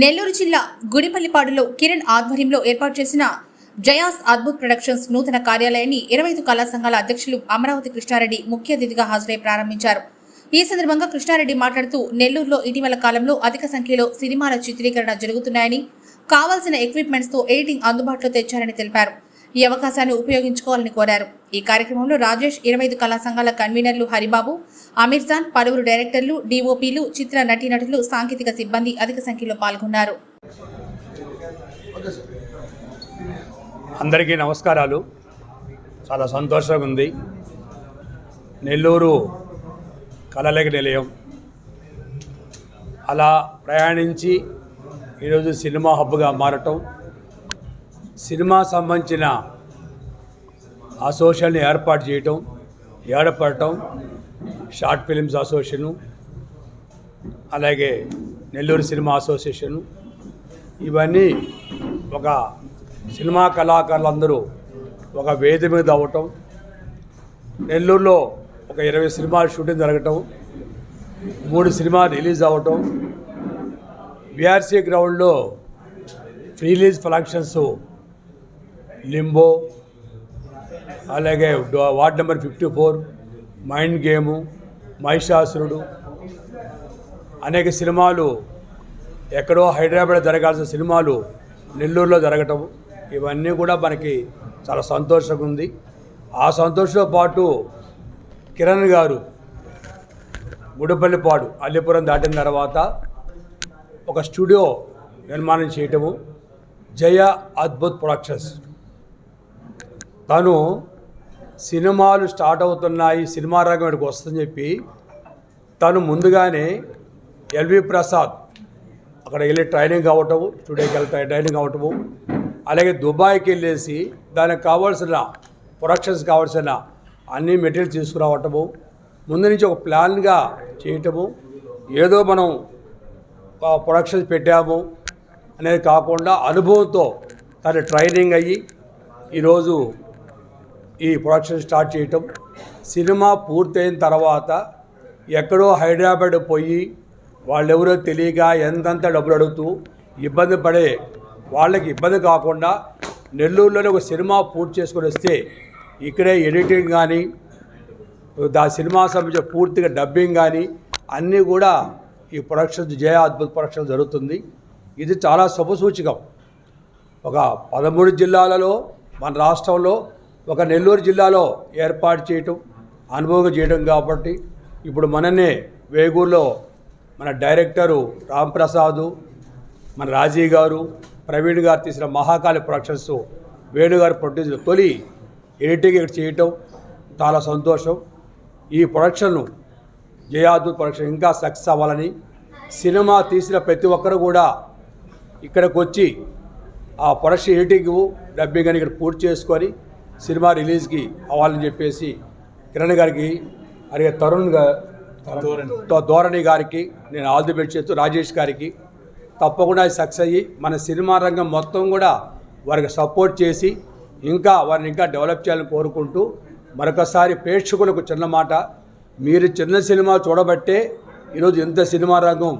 నెల్లూరు జిల్లా గుడిపల్లిపాడులో కిరణ్ ఆధ్వర్యంలో ఏర్పాటు చేసిన జయాస్ అద్భుత్ ప్రొడక్షన్స్ నూతన కార్యాలయాన్ని ఇరవై ఐదు కళా సంఘాల అధ్యక్షులు అమరావతి కృష్ణారెడ్డి ముఖ్య అతిథిగా హాజరై ప్రారంభించారు. ఈ సందర్భంగా కృష్ణారెడ్డి మాట్లాడుతూ నెల్లూరులో ఇటీవల కాలంలో అధిక సంఖ్యలో సినిమాల చిత్రీకరణ జరుగుతున్నాయని కావాల్సిన ఎక్విప్మెంట్స్తో ఎడిటింగ్ అందుబాటులో తెచ్చారని తెలిపారు. ఈ అవకాశాన్ని ఉపయోగించుకోవాలని కోరారు. ఈ కార్యక్రమంలో రాజేష్ ఇరవై ఐదు కళా సంఘాల కన్వీనర్లు హరిబాబు అమీర్జాన్ పలువురు డైరెక్టర్లు డీఓపీలు చిత్ర నటీనటులు సాంకేతిక సిబ్బంది అధిక సంఖ్యలో పాల్గొన్నారు. అందరికీ నమస్కారాలు. చాలా సంతోషంగా ఉంది. నెల్లూరు కళలకి నిలయం అలా ప్రయాణించి ఈరోజు సినిమా హబ్గా మారటం సినిమా సంబంధించిన అసోసియేషన్ని ఏర్పాటు చేయటం ఏడపడటం షార్ట్ ఫిలిమ్స్ అసోసియేషను అలాగే నెల్లూరు సినిమా అసోసియేషను ఇవన్నీ ఒక సినిమా కళాకారులందరూ ఒక వేది మీద అవ్వటం నెల్లూరులో ఒక ఇరవై సినిమాలు షూటింగ్ జరగటం మూడు సినిమా రిలీజ్ అవ్వటం విఆర్సీ గ్రౌండ్లో రిలీజ్ ఫంక్షన్స్ లింబో అలాగే ward number fifty four mind game మహిషాసురుడు అనేక సినిమాలు ఎక్కడో హైదరాబాద్ జరగాల్సిన సినిమాలు నెల్లూరులో జరగటం ఇవన్నీ కూడా మనకి చాలా సంతోషంగా ఉంది. ఆ సంతోషంతో పాటు కిరణ్ గారు గుడిపల్లిపాడు అల్లిపురం దాటిన తర్వాత ఒక స్టూడియో నిర్మాణం చేయటము జయ అద్భుత్ ప్రొడక్షన్స్. తను సినిమాలు స్టార్ట్ అవుతున్నాయి సినిమా రంగం ఇక్కడికి వస్తుందని చెప్పి తను ముందుగానే ఎల్వి ప్రసాద్ అక్కడ వెళ్ళి ట్రైనింగ్ అవ్వటం స్టూడియోకి వెళ్ళి ట్రైనింగ్ అవ్వటము అలాగే దుబాయ్కి వెళ్ళేసి దానికి కావాల్సిన ప్రొడక్షన్స్ కావాల్సిన అన్ని మెటీరియల్ తీసుకురావటము ముందు నుంచి ఒక ప్లాన్గా చేయటము ఏదో మనం ప్రొడక్షన్స్ పెట్టాము అనేది కాకుండా అనుభవంతో తన ట్రైనింగ్ అయ్యి ఈరోజు ఈ ప్రొడక్షన్ స్టార్ట్ చేయటం. సినిమా పూర్తయిన తర్వాత ఎక్కడో హైదరాబాద్ పోయి వాళ్ళెవరో తెలియక ఎంతంత డబ్బులు అడుగుతూ ఇబ్బంది పడే వాళ్ళకి ఇబ్బంది కాకుండా నెల్లూరులోనే ఒక సినిమా పూర్తి చేసుకొని వస్తే ఇక్కడే ఎడిటింగ్ కానీ దా సినిమా సంబంధించిన పూర్తిగా డబ్బింగ్ కానీ అన్నీ కూడా ఈ ప్రొడక్షన్ జయ అద్భుత ప్రొడక్షన్ జరుగుతుంది. ఇది చాలా శుభసూచకం ఒక పదమూడు జిల్లాలలో మన రాష్ట్రంలో ఒక నెల్లూరు జిల్లాలో ఏర్పాటు చేయటం అనుభవం చేయడం కాబట్టి ఇప్పుడు మననే వేగూరులో మన డైరెక్టరు రాంప్రసాదు మన రాజీ గారు ప్రవీణ్ గారు తీసిన మహాకాళి ప్రొడక్షన్స్ వేణు గారు ప్రొడ్యూస్ తొలి ఎడిటింగ్ ఇక్కడ చేయటం చాలా సంతోషం. ఈ ప్రొడక్షన్ను జయాదు ప్రొడక్షన్ ఇంకా సక్సెస్ అవ్వాలని సినిమా తీసిన ప్రతి ఒక్కరు కూడా ఇక్కడికి వచ్చి ఆ ప్రొడక్షన్ ఎడిటింగ్ డబ్బింగ్ అని ఇక్కడ పూర్తి చేసుకొని సినిమా రిలీజ్కి అవ్వాలని చెప్పేసి కిరణ్ గారికి అలాగే తరుణ్ ధోరణి గారికి నేను ఆల్ ది బెస్ట్ చేస్తూ రాజేష్ గారికి తప్పకుండా సక్సెస్ అయ్యి మన సినిమా రంగం మొత్తం కూడా వారికి సపోర్ట్ చేసి ఇంకా వారిని ఇంకా డెవలప్ చేయాలని కోరుకుంటూ మరొకసారి ప్రేక్షకులకు చిన్న మాట. మీరు చిన్న సినిమా చూడబట్టే ఈరోజు ఎంత సినిమా రంగం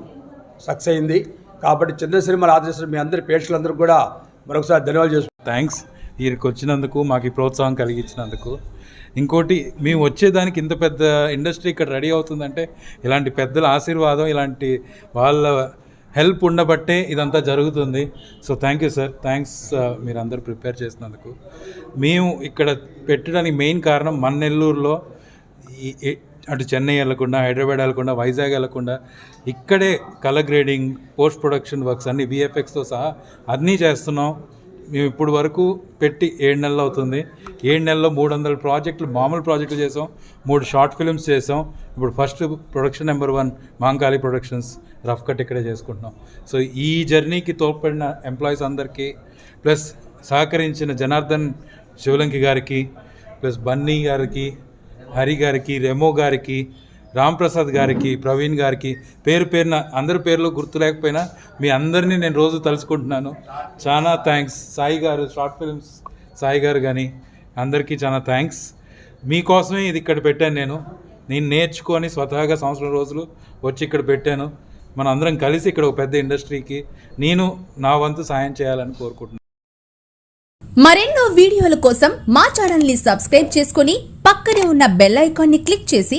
సక్సెస్ అయింది. కాబట్టి చిన్న సినిమాలు ఆదరిస్తున్న మీ అందరి ప్రేక్షకులందరూ కూడా మరొకసారి ధన్యవాదాలు చేసుకుంటున్నాను థ్యాంక్స్ వీరికి వచ్చినందుకు మాకు ప్రోత్సాహం కలిగించినందుకు. ఇంకోటి మేము వచ్చేదానికి ఇంత పెద్ద ఇండస్ట్రీ ఇక్కడ రెడీ అవుతుందంటే ఇలాంటి పెద్దల ఆశీర్వాదం ఇలాంటి వాళ్ళ హెల్ప్ ఉండబట్టే ఇదంతా జరుగుతుంది. So thank you sir thanks మీరు ప్రిపేర్ చేసినందుకు. మేము ఇక్కడ పెట్టడానికి మెయిన్ కారణం మన నెల్లూరులో అటు చెన్నై వెళ్ళకుండా హైదరాబాద్ వెళ్ళకుండా వైజాగ్ వెళ్ళకుండా ఇక్కడే colour grading post production works అన్ని విఎఫ్ఎక్స్తో సహా అన్నీ చేస్తున్నాం. మేము ఇప్పుడు వరకు పెట్టి ఏడు నెలలు అవుతుంది. ఏడు నెలల్లో మూడు వందల ప్రాజెక్టులు మామూలు ప్రాజెక్టులు చేసాం. మూడు షార్ట్ ఫిల్మ్స్ చేసాం. ఇప్పుడు first production number one Mankali productions rough cut ఇక్కడే చేసుకుంటున్నాం. సో ఈ జర్నీకి తోడ్పడిన ఎంప్లాయీస్ అందరికీ ప్లస్ సహకరించిన జనార్దన్ శివలంకి గారికి ప్లస్ బన్నీ గారికి హరి గారికి రెమో గారికి రాంప్రసాద్ గారికి ప్రవీణ్ గారికి పేరు పేరున అందరి పేర్లు గుర్తు లేకపోయినా మీ అందరినీ నేను రోజు తలుచుకుంటున్నాను. చాలా థ్యాంక్స్ సాయి గారు షార్ట్ ఫిల్మ్స్ సాయి గారు కానీ అందరికీ చాలా థ్యాంక్స్ మీకోసమే ఇది ఇక్కడ పెట్టాను నేను. నేను నేర్చుకొని స్వతహాగా సంవత్సరం రోజులు వచ్చి ఇక్కడ పెట్టాను. మన అందరం కలిసి ఇక్కడ ఒక పెద్ద ఇండస్ట్రీకి నేను నా వంతు సాయం చేయాలని కోరుకుంటున్నాను. మరెన్నో వీడియోల కోసం మా ఛానల్ని సబ్స్క్రైబ్ చేసుకుని పక్కనే ఉన్న బెల్ ఐకాన్ని క్లిక్ చేసి